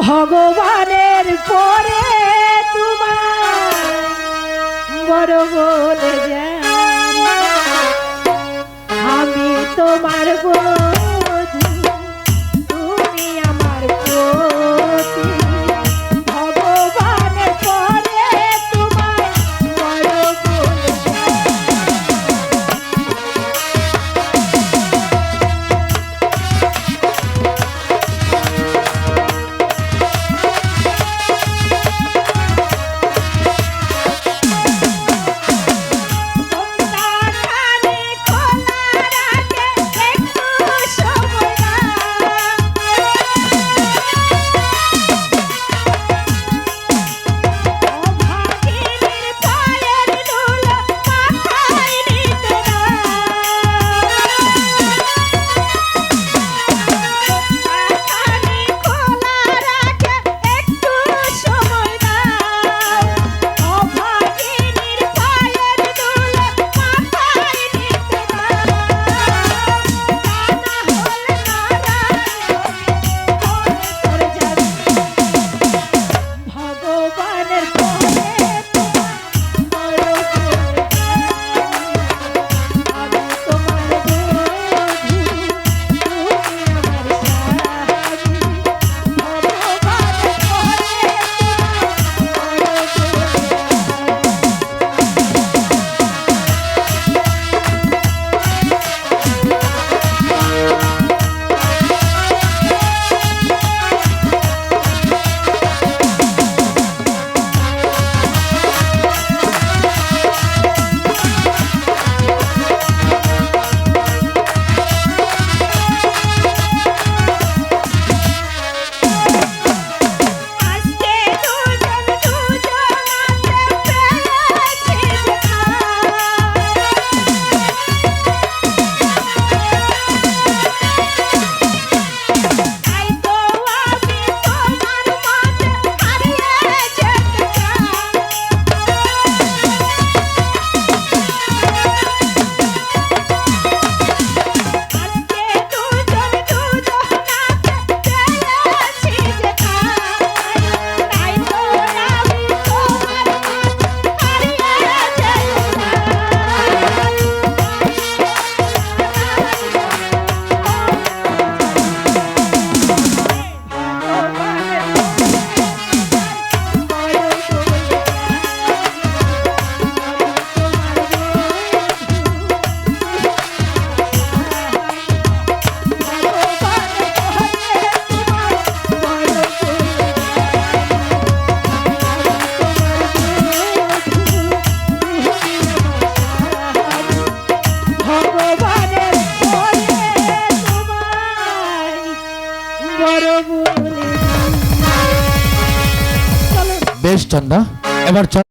ভগবানের পরে তোমার বড় বলে আমি তোমার বড় বেশ চন্দা এবার